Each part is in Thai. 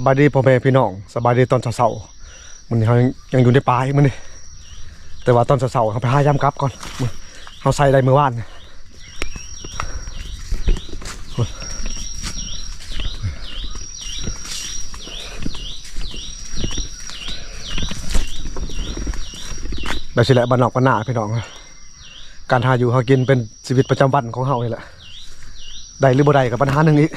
สบายดีพ่อแม่พี่น้องสบายดีตอนเช้าๆมันนี้เขายังยังอยู่ในป่าอีกมันนี่แต่ว่าตอนเช้าๆเขาไปหายามกลับก่อนมื้อเขาใส่ได้เมื่อวานนี่แล้สิแหละบ้านนอกบ้านนาพี่น้องการหาอยู่หากินเป็นชีวิตประจำวันของเฮานี่แหละได้หรือบ่ได้กับปัญหาหนึ่งอีก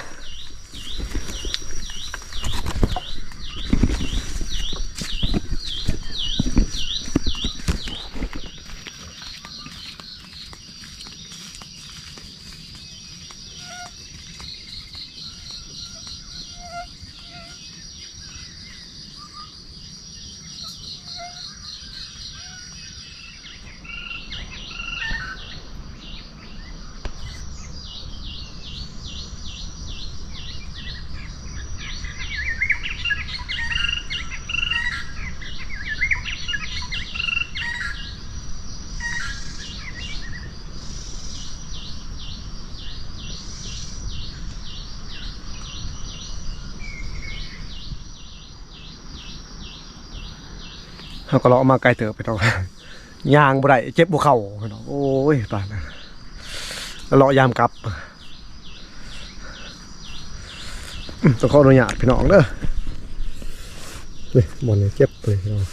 เขาก็เลาะมาไกลเติบไปน้องยางบ่ได้เจ็บบุเข่าพี่น้องโอ้ยตายแล้วล้วเลาะยามกลับต้องขออนุญาตพี่น้องเด้อเลยบอนเจ็บเลยพี่น้อง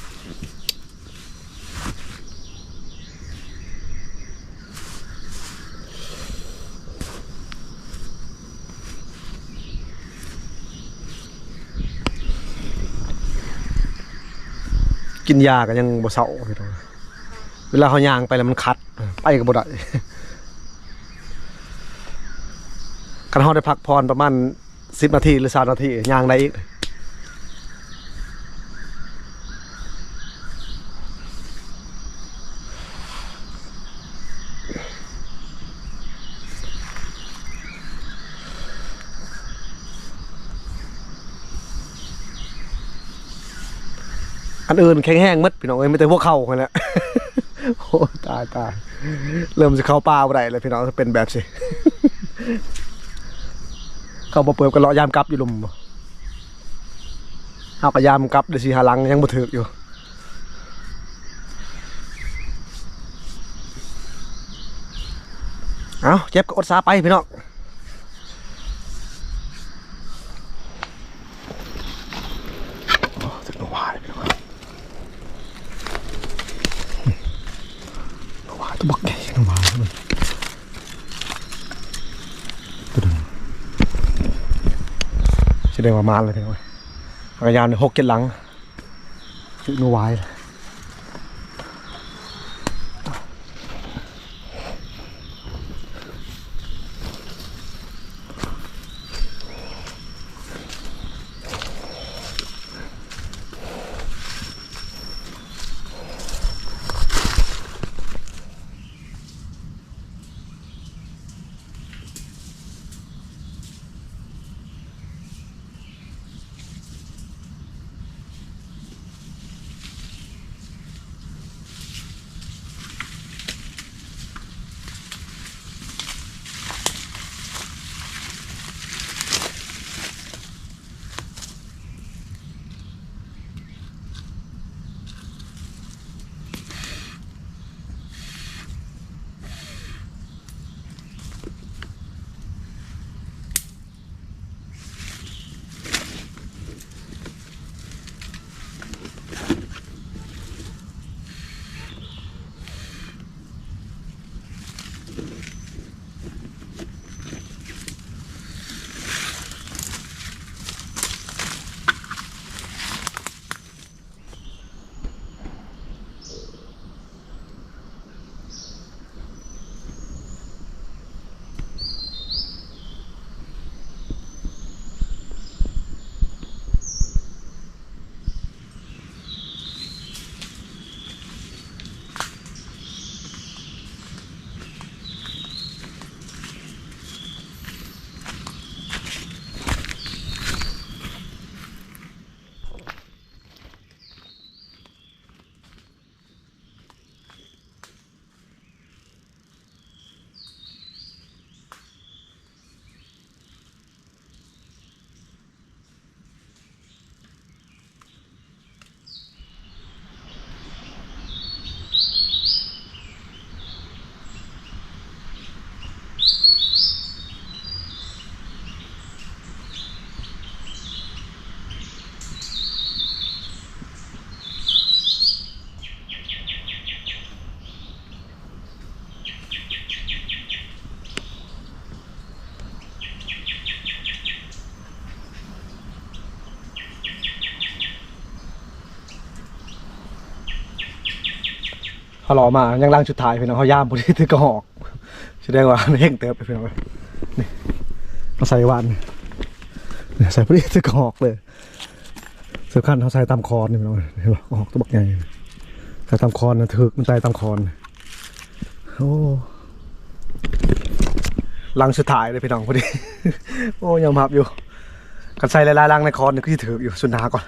กินยาก็ยังบ่เศร้าเวลาเขายางไปแล้วมันคัด ไปกับ่ได้คันเขาได้พักพรประมาณสิบนาทีหรือสานาทียางได้อีก อันอื่นแข็งแห้งมัดพี่น้องเอ้ยไม่แต่พวกเขาคนละโอ้ตายตายเริ่มจะเข้าป่าบ่ได้เลยพี่น้องจะเป็นแบบสิเขามาเปิดกันเลาะยามกลับอยู่ลุมเอากระยามกลับเดี๋ยวสิหาหลังยังบ่ถึกอยู่เอาเจ็บก็อดซาไปพี่น้อง โอ้ถึงโนวาเลยพี่น้องโนวาตัวบักใหญ่โนวาเลยตัวนึงแส ดงว่ามาเลยพี่น้องจักรยานหกเจ็ดหลังชื่อโนวายเลย เขาหล่อมายังล่างชุดถ่ายพี่น้องเขาย่ามพอดีถือกระหอกแสดงว่าเร่งเติบไปพี่น้องนี่เขาใส่วันเนี่ยใส่พอดีถือกระหอกเลยสำคัญเขาใส่ตามคอนนี่พี่น้องเห็นปะกระหอกตัวบักใหญ่ใส่ตามคอนนะถือมันใส่ตามคอนโอ้ลังชุดถ่ายเลยพี่น้องพอดี โอ้ยังพับอยู่ กันใส่ลายๆลังในคอนนี่ก็จะถืออยู่สุดหนาก่อน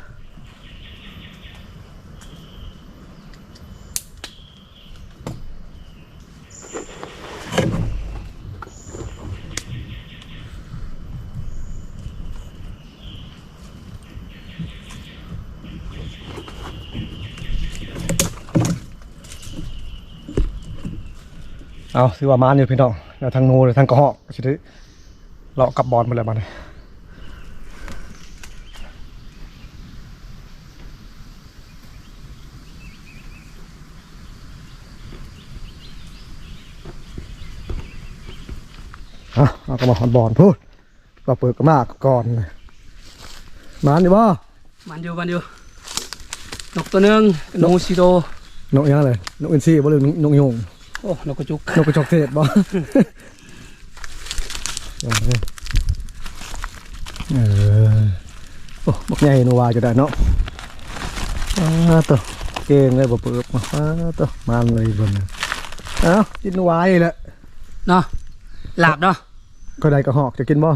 เอาซื้อว่ามานอยู่พี่น้องแล้วทางโน้นทางกระหอกก็จะได้เลาะกลับบอลมาแล้วมันเอาเอากระมาหอนบอลพูดก็เปิดกระมากก่อนมานอยู่บ่มันอยู่มันอยู่นกตัวหนึงนกซิโดนกยังเลยนกอินทรีบ่หรือนกยง โอ้นกกระจุกนกกระจอกเทศบ่ เออโอ้บักใหญ่นัวจะได้เนาะอ้าตัวเก่งเลยบ่เปิบมาอ้าตัวมันเลยเบิ่นน่ะเอ้ากินนัวอีกแหละเนาะหลาบเนาะก็ได้กระหอกจะกินบ่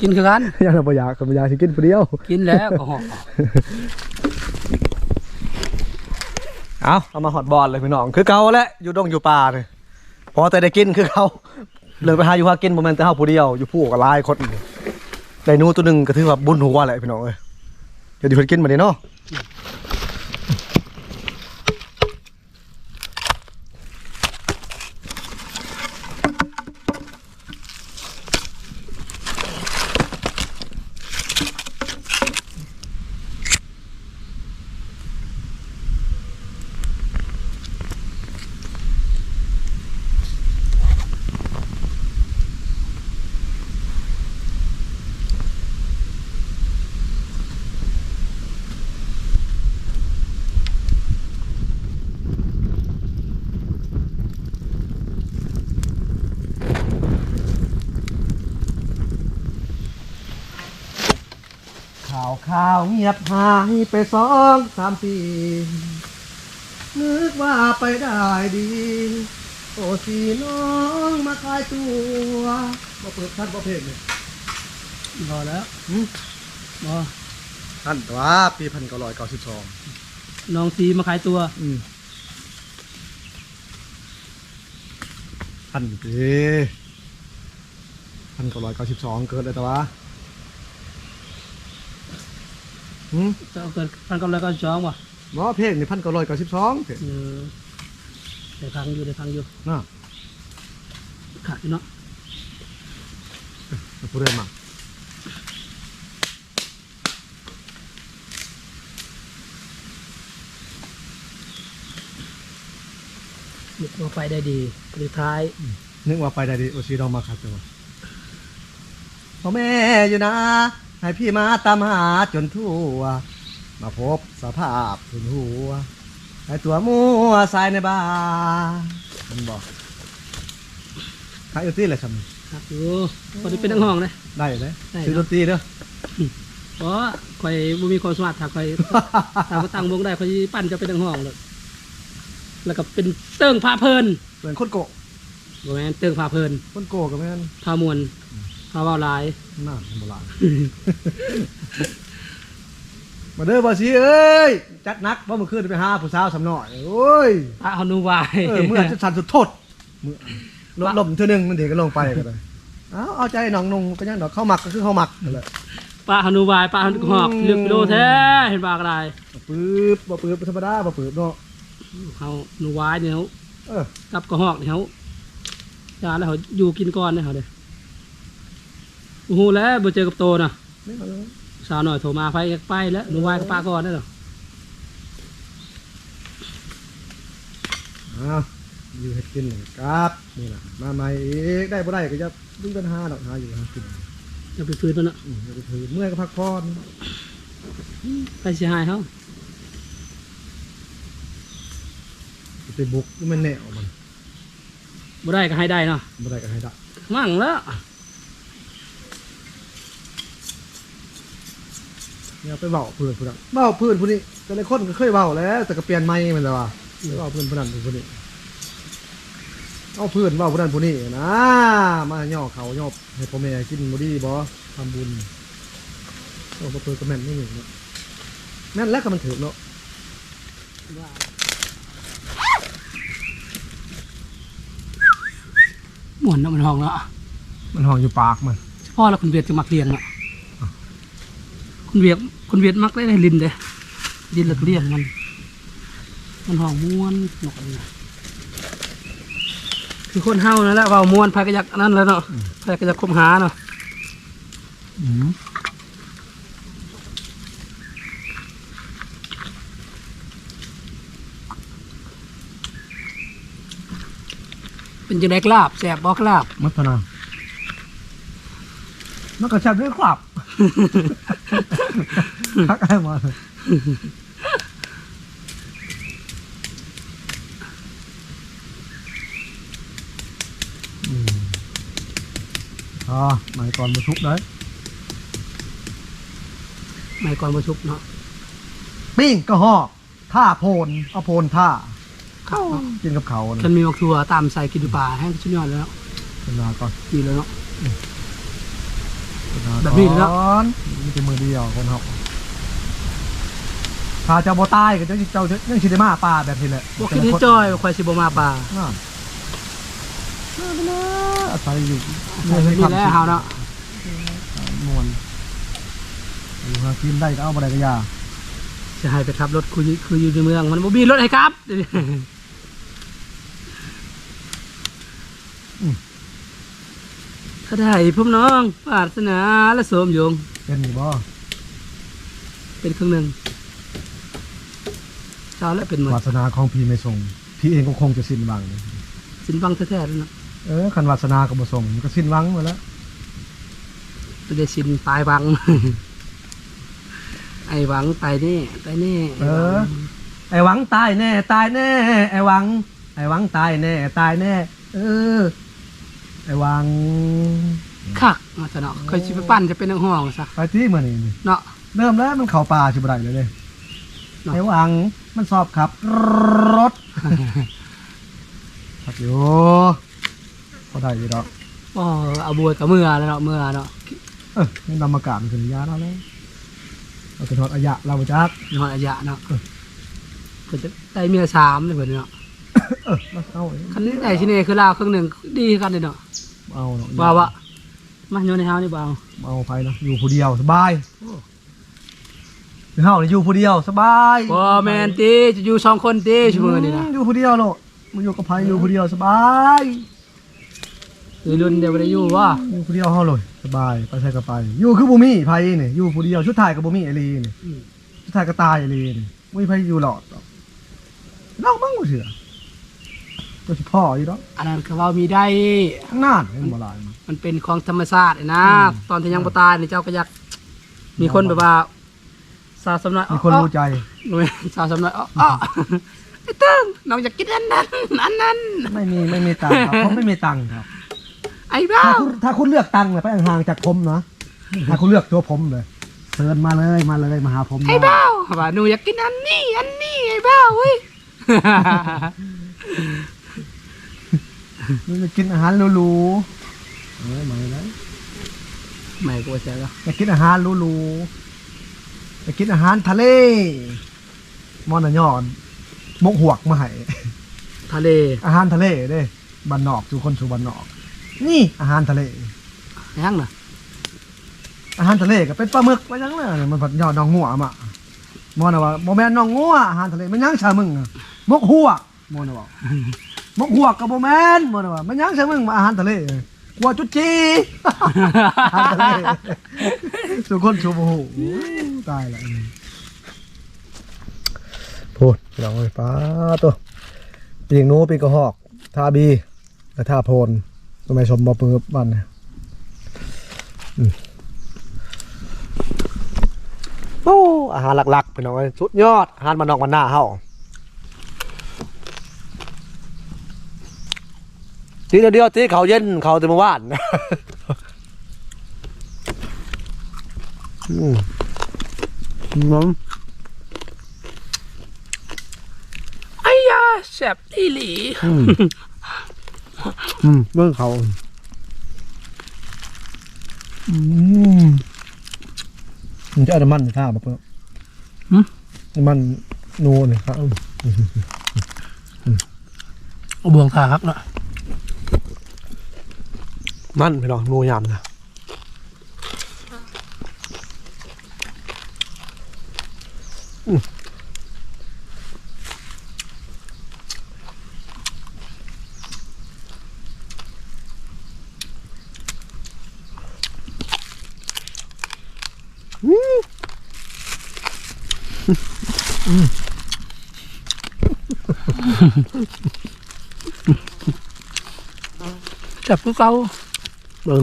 กินคือกัน ยังบ่อยากก็บ่อยากสิกินผู้เดียว กินแล้วก็หอก เอาเอามาหอดบอลเลยพี่น้อง คือเก่าแหละอยู่ดงอยู่ป่านี่พอแต่ได้กินคือเขาเลยไปหาอยู่หากินโมเมนต์แต่เฮาผู้เดียวอยู่ผู้ก็หลายคนได้นูตัวหนึ่งก็ถือว่าบุญหัวแหละพี่น้องเอ้ยเดี๋ยวดิเพิ่นกินมาเดนี้เนาะาวข่าวเงียบหายไปสองสามปี นึกว่าไปได้ดี โอ้สีน้องมาขายตัวมาเปิดท่านประเภทเลยพอแล้วหืมบอท่านตัวปีพันเก้าร้อยเก้าสิบสองน้องซีมาขายตัวพันปีพันเก้าร้อยเก้าสิบสองเกิดอะไรตัว หืมจะเอาเกิดพันเก้าร้อยเก้าสิบสองว่ะหมอเพลงนี่พันเก้าร้อยเก้าสิบสองเพลงเออได้พังอยู่ได้พังอยู่น่ะขาดอยู่เนาะผู้เรียนมานึกว่าไปได้ดีสุดท้าย นึกว่าไปได้ดีโอซีดองมาครับตัวพ่อแม่อยู่นะ ให้พี่มาตามหาจนทั่ว มาพบสภาพถึงหัวไอตัวมัวสายในบ้านมันบอกขายอุตี้เลยครับครับอยู่พอได้เป็นนักห้องเลยได้เลยได้เนอะซื้อดนตรีเด้อเพราะคอยบ่มีความสามารถถ้าคอยถ้ามาตั้งวงได้คอยปั้นจะเป็นนักห้องเลยแล้วก็เป็นเติ้งพาเพลินเหมือนคนโกะบ่แม่นเติ้งพาเพลินคนโกะกับแม่นพามวน พาเว้าหลายน่าโบราณ มาเด้อบอสีเอ้ย จัดหนักเพราะมันขึ้นไปหาผู้สาวสำน่อยโอ้ยพระเฮานูวายเออเมื่อจะสันสุดโทษเมื่อลดลมเท่านึงมันเด็กก็ลงไปก็ได้เอาเอาใจน้องนุ่งก็ยังดอกเข้ามักก็คือเข้ามักนั่นแหละปลาฮานูวายปลาฮานูหอกอืม เลือกกิโลแท้เห็นปลากระไดปื๊บบ่ปื๊บธรรมดาบ่ปื๊บเนาะ เขานูวายเนี่ยเขาเออ กับกระหอกเนี่ยเขาจานแล้วเขาอยู่กินก่อนเนี่ยเขาเด้โอ้โหแล้วบ่เจอกับโตนะไม่เอาเลยสาวหน่อยโทรมาไปอยากไปแล้วนูวายกับปลาก่อนได้หรออ้าวอยู่เฮ็ดกินเลยครับนี่แหละมาใหม่อีกได้บ่ได้ก็จะดึงปัญหาดอกหาอยู่หากินจะไปฟื้นมันเนาะอืมอย่าไปถือเมื่อยก็พักผ่อนไปเสียหายเขากไปบุกมันแนวมันบ่ได้ก็ให้ได้เนาะบ่ได้ก็ให้ได้มั่งแล้ว เนี่ยไปเว้าเพื่อนผู้นั้นเว้าเพื่อนผู้นี้แต่ละคนก็เคยเว้าแล้ว แต่ก็เปลี่ยนใหม่มันแล้วว่าไปเว้าเพื่อนผู้นั้นผู้นี้เอาเพื่อนเว้าผู้นั้นผู้นี้นะมาย่อเขาย่อให้พ่อแม่กินบ่ดีบ่ทำบุญเอาบ่เพื่อนก็แม่นนี่เนาะแม่นแล้วก็มันถูกเนาะหมุนเนาะมันห้องเนาะมันห้องอยู่ปากมันเฉพาะแล้วคุณเวียดจะมักเลี้ยงเนาะ คุณเวียดคุณเวียดมักได้ได้ลินเด้ลินแล้วก็เลี้ยงมัน มันห้องม้วนหนอกนี่นะคือคนเฮานั่นแหละเว้าม้วนพายก็อยากอันนั้นแหล้วเนาะพายก็อยากคบหาเนาะอืมเป็นจังได๋กลาบแซ่บบ่กลาบมัทนามันก็แซ่บด้วยครับ ทักให้มาเลยอืมอ่าหมายก่อนมาทุกได้ไม่ก่อนบ่ชุกเนาะปิ้งก็หอกท่าโพนเอาโพนท่าเข้ากินกับเขาฉันะนมีมักทัวตามใส่กินอยู่ป่าแห้งชุดยอดแล้วเป็นนาก่อนดีแล้วเนาะเป็นนา แบบนี้เลยเนอะก่อนนี่เป็นมือเดียวคนเขาถ้าเจ้าโบตายก็จะเจ้ายังชิไดมาป่าแบบนี้แหละบ่คิดให้จ้อยว่าข่อยสิบ่มาป่าน่าน่าไปนะอาศัยอยู่นี่แหละเฮาเนาะมวนอยู่หากินได้ก็เอาบ่ได้ก็อยาจะให้ไปขับรถคือคืออยู่ในเมืองมันบ่มีรถให้ครับ ก็ได้พ่อน้องปรารถนาและสวมโยง เป็นนี่บ่เป็นครึ่งหนึ่งเช้าแล้วเป็นหมดวาสนาของพี่ไม่ส่งพี่เองก็คงจะสิ้นหวังสินฟังแท้ๆแล้วเนาะเออคันวาสนาก็บ่ส่งมันก็สิ้นหวังหมดแล้วไม่ได้สินตายวัง ไอ้หวังตายนี่ตายนี่เออไอ้หวังตายแน่ ตายแน่ ไอ้หวัง ไอ้หวังตายแน่ ตายแน่ เออ ไอ้หวังคักมาซะเนาะเคยสิไปปั้นจะเป็นนังห้องซะไปที่มื้อนี้นี่เนาะเริ่มแล้วมันเข้าป่าสิบ่ได้เลยเลยเนาะไอ้หวังมันสอบขับรถขับอยู่พอได้อยู่ดอกอ๋อเอาบัวกับเมื่อแล้วเนาะเมื่อเนาะเออนี่นำมากราบมันถึงยาเราแล้วเราจะทอดอายะเราบ่จักนอนอายะเนาะเพิ่นจะได้เมียสามเลยเพิ่นเนาะ เออมาเอาคันนี้ได้ที่นี่คือลาวครึ่งหนึ่งดีกันเลยเนาะเอาเนาะว่าวะมาอยู่ในเฮานี่บ่เอาเอาไปเนาะอยู่ผู้เดียวสบายเฮานี่อยู่ผู้เดียวสบายบ่แม่นติจะอยู่สองคนติชั่วโมงนี่นะอยู่ผู้เดียวโลดมันอยู่กับไผอยู่ผู้เดียวสบายคือรุ่นเดียวบ่ได้อยู่วะอยู่ผู้เดียวเฮาเลยสบายไปใส่กับไปอยู่คือบ่มีไผนี่อยู่ผู้เดียวชุดไทายกับบ่มีไอรีนี่ชุดไทายก็ตายไอรีนี่บ่มีไผอยู่หลอดดอกน้องมั่งบ่เชื่อ ตัวสิพ่ออยู่ดอกอันนั้นก็เว้ามีได้ ข้างหน้าเห็นบ่หลายมันเป็นของธรรมชาตินะ ตอนที่ยังบ่ตายนี่เจ้าก็อยากมีคนแบบว่าสาวสำน้อยมีคนรู้ใจหน่วยสาวสำน้อยอ้ออ้อไอ้เติ้งน้องอยากกินอันนั้นอันนั้น ไม่มีไม่มีตังค์ครับผมไม่มีตังค์ครับ ไอ้บ้าถ้าคุณถ้าคุณเลือกตังค์เนี่ยไปห่างๆจากผมนะถ้าคุณเลือกตัวผมเลยเชิญมาเลยมาเลยมาหาผมไอ้นะบ้าว่าหนูอยากกินอันนี้ อันนี้ไอ้บ้าเว้ย มึงจะกินอาหารหรูๆเออมาเลยนะไม่กลัวใจก็จะกินอาหารหรูๆจะกินอาหารทะเลมอนอะยอนมกหวกมาให้ทะเล อาหารทะเลเด้บ้านนอกสู่คนสู่บ้านนอก นี่อาหารทะเลยังน่ะอาหารทะเลก็เป็นปลาหมึกว่ายังเลยมันผัดยอดน้องงัวมะมอนว่าโมแมนน้องงัวอาหารทะเลมันยังชามึงอะมกหัวกมอนว่า มกหัวกกับโมแมนมอนว่ามันยังชามึงมาอาหารทะเลกัวจุดจีอาหารทะเลสุคนชูโอ้โหตายละพูดลองไฟฟ้าตัวปีกหนูปีกกระหอกทาบีและทาโพนทำไมชมบอปืบบ้านเนี่ยโอ้อาหารหลักๆพี่น้องเอ้ยสุดยอดอาหารมันนอกมันหน้าเฮา ตีเดียวตีเขาเย็นเขาแต่เมื่อวานอืมน้ไอ้ยาแซ่บอีหลีำอืมอืมเรื่องเขาอืมมันจะเอาน้ำมันท่าแบบเพื่อน้ำมันนัวเนี่ยครับเอาบวงทาฮักเนาะ นั่นไปลองงูยามนะจับกูเกา เบิ่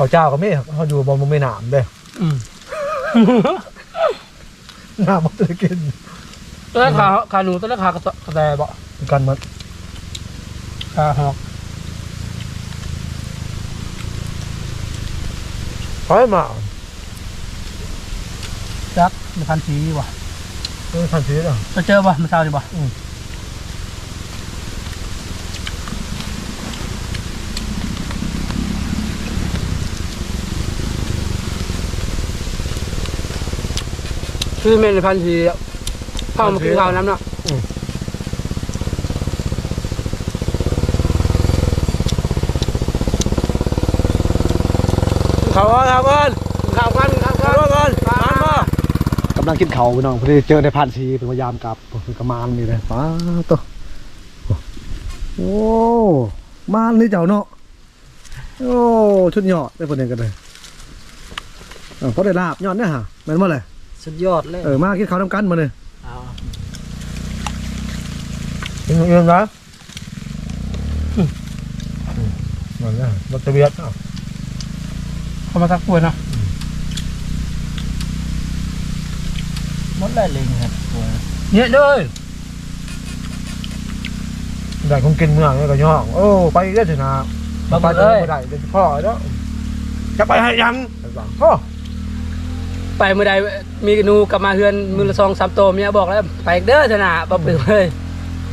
เลยเขาเจ้าก็ไม่เขาอยู่บนไม่หนามเด้อืมหนามมันจะกินตัวแรกขาขาหนูตัวแรกขากระตกระแตบ่กันมันขาหอกถอยมาจักมันพันสีบ่เออทันทีอะจะเจอบ่เมื่อเช้านี่บ่อื คือแม่นพันสีเข้ามากินข้าวน้ำเนาะเขาว่าครับเพื่อนข้าวกันข้าวเขากันว่าเพื่อนมามันมากำลังกินเขาพี่น้องพอดีเจอในพันชีเป็นพยายามกลับเป็นกระมานนี่เลยป้าตัวโอ้มานนี่เจ้าเนาะโอ้ชุดยอดได้ผลเองกันเลยเออเพราะได้ลาบยอดเนี่ยฮะแม่นว่าอะไร สุดยอดเลยเออมากินข้าวน้ำกันมาเลยเอายังยังนะมันนะมันจะเบียดเข้ามาสักกล้วยเนาะมดได้ลิงครับเนี่ยเลยได้คงกินเมืองแล้วก็ย่องโอ้ไปได้สินะไปจะไม่ได้เดี๋ยวพ่อแล้วจะไปให้ยังพ่อ ไปเมื่อใดมีหนูกลับมาเฮือนมือละซองสามโตเมียบอกแล้วไปอีกเด้อชนะบ่ปื้มเลย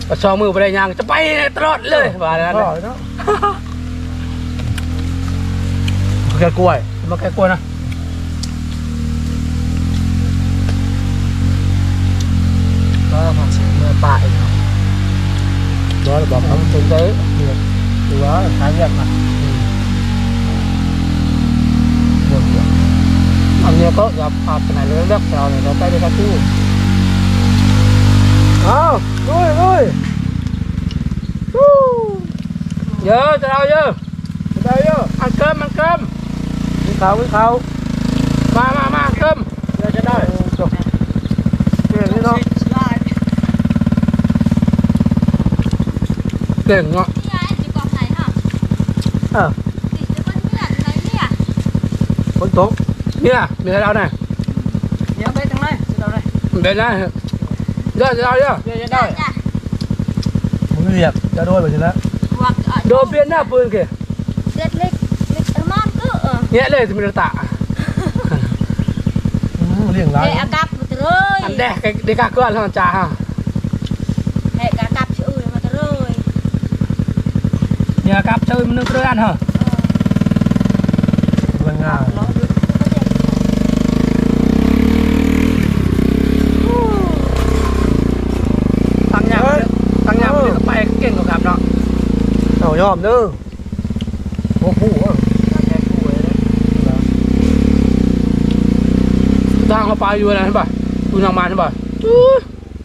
บ่ซองมือบ่ได้ยังจะไปตลอดเลยว่าแล้วพ่อเนาะแกกล้วยมาแค่กลัวนะก็ของสิเมื่อป่ายเนาะร้อยบอกทำถึงได้หรือว่าทางแยกนะบนเดียว อันนี้ก็อย่าพาไปไหนเลยเลือกเราเนี่ยเราไปได้แค่ที่อ้าวลุยลุยเยอะจะเอาเยอะได้เยอะอันเกิมมันเกิมวิเขาวิเขามามามาเกิมเดี๋ยวจะได้จบเก่งนี่เนาะเก่งเนาะนี่ไงจีกองไหนฮะอะจีจะเป็นเพื่อนอะไรเนี่ยฝนตก เนี่ยมีให้เราหน่อยเดี๋ยวไปทางไหนจะเอาเลยเดี๋ยวนะเยอะจะเอาเยอะเดี๋ยวจะได้จ้ะมึงเรียกจะโดน ยอมเด้อโอ้โหแค่คู่เลยนะางเขาไปอยู่นะใช่ป่ะดูทางมาเห็นป่ะ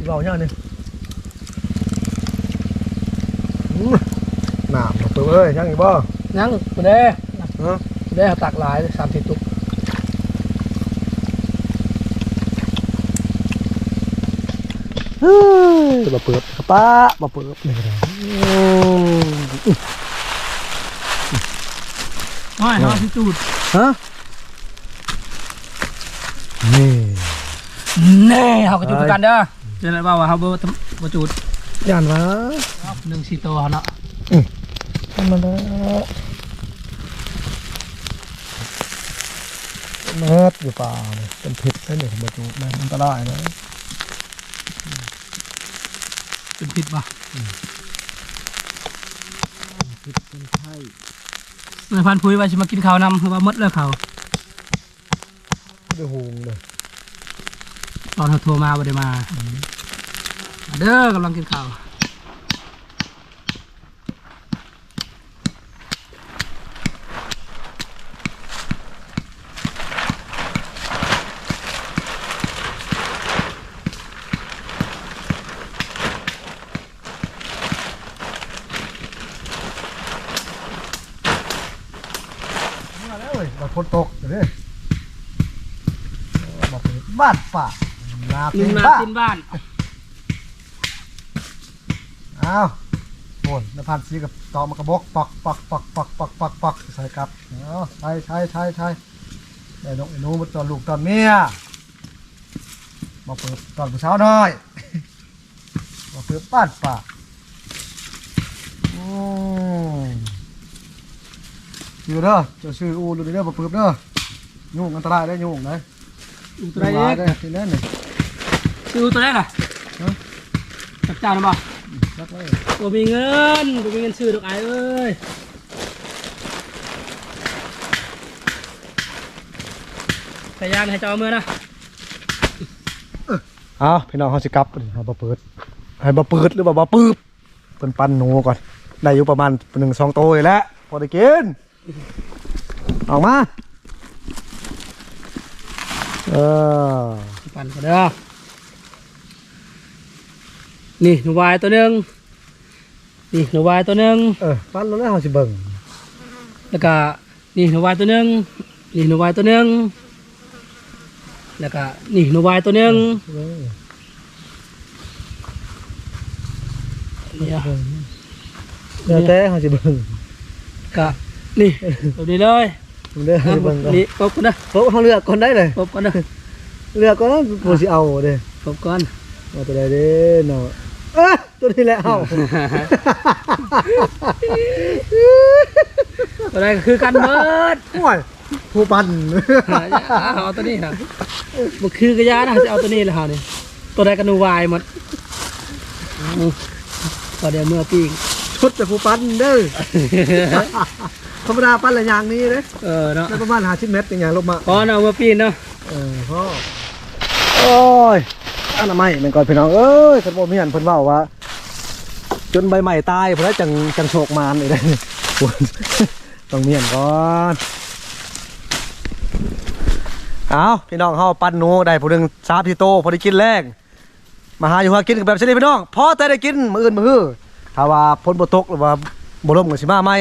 เราเนี่ยนี่หนามตัวเอ้ยยังอีกบ่ยังกูเด้ฮะกูเด้ตักหลายสามสิบตุก เฮ้ยบ่เปิดกระป้าบ่เปิดนี่ก็ได้โอ้น้อยเขาที่จูดฮะนี่แน่เขาก็จูดคือกันเด้อเจออะไรบ้างวะเขาเบอร์บ่จูดย่านวะหนึ่งสี่ตัวเนาะธรรมดาเม็ดอยู่ป่าเนี่ยเป็นพิษได้เนี่ยบ่จูนะอันตรายนะ เป็นพิษป่ะพิษเป็นไข้นายพันพุยว่าจะมากินข้าวนำคือว่าหมดเลยเขาวด้วยหงเลยตอนเขาโทรมาบ่ได้มามาเด้อกำลังกินข้าว มาแล้วเว้ยบ่ฝนตกเดี๋ยวนี้บ่เปิดบ้านป่า นาหนึ่ตีงนาบ้ากินบ้านอ้าวโอนนพันซีกับตอมากระบอกปักปักปักปักปักปักปักใส่กลับเอาใช่ใช่ใช่ใช่ได้นกไอ้หนูมาตอนลูกตอนเมียมาเปิดตอนผู้สาวน้อยมาเปิดบ้านป่าอืมชื่อเด้อเจะชื่ออูดูเด้อมาเปิดเด้อยุ่งอันตรายได้อยุ่งเลยอูตัวไหนมาเอกได้อที่นั่นนี่ซื้ อตัวไหนล่ะฮะจับจานนะบ่รักเลยบ่มีเงินบ่มีเงินซื้อดอกไอ้เอ้ยพยายามให้เจ้าเอามือนะเอาพี่น้องเขาสิกลับให้บ่เปิดให้บ่เปิดหรือบ่บ่ปืบเป็นปันหนูก่อน ได้อยู่ประมาณหนึ่งสองโตอยู่แล้ว พอได้กิน ออกมา เออ ปั่นกันเด้อ นี่หนูวายตัวหนึงนี่หนูวายตัวหนึงเออปันแล้วเขาสิเบิ่งแล้วก็นี่หนูวายตัวหนึงนี่หนูวายตัวหนึงแล้วก็นี่หนูวายตัวหนึงเออนี่อะเดี๋ยวแต่เขาสิเบิ่งก็นี่ตัวนี้เลยเด้อเขาสิเบิ่งก่อนนี่ปบกันนะโอ้เขาเลือกก่อนได้เลยปบกันนะเลือกก่อนผู้สิเอาเด้ปบกันเอาตัวใดเด้เนาะ เอ้ยตัวนี้แหละเอาตัวแรกก็คือกันเบิดโอ้ยผู้ปันเอาตัวนี้นะมันคือกระยานะจะเอาตัวนี้เลยเหรอนี่ตัวแรกก็หนูวายหมดอืมตัวเดียวเมื่อปีกชุดแต่ผู้ปันเด้อธรรมดาปั้นละอย่างนี้เลยเออเนาะได้ประมาณ50เมตรอย่างเงี้ยลงมาพอเนาะเมื่อปีนเนาะเออพ่อโอ้ย อันน่ะไม่แม่นก่อนพี่น้องเอ้ยคันบ่มีอันเพิ่นเว้าว่า จนใบใหม่ตายเพิ่นแล้วจังจังโชคมานอีกได้ควรต้องเมียนก่อนเอาพี่น้องเฮาปั้นหนูได้ผู้หนึง3ที่โตพอได้กินแรงมาหาอยู่หากินกันแบบนี้พี่น้องพอแต่ได้กินมื้ออื่นมื้อฮื้อถ้าว่าฝนบ่ตกหรือว่าบ่ล่มก็สิมาใหม่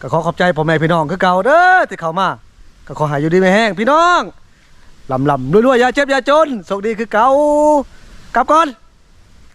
ก็ขอขอบใจพ่อแม่พี่น้องคือเก่าเด้อที่เข้ามาก็ขอหายอยู่ดีไม่แห้งพี่น้องลำลำรวยๆอย่าเจ็บอย่าจนโชคดีคือเก่า กลับก่อน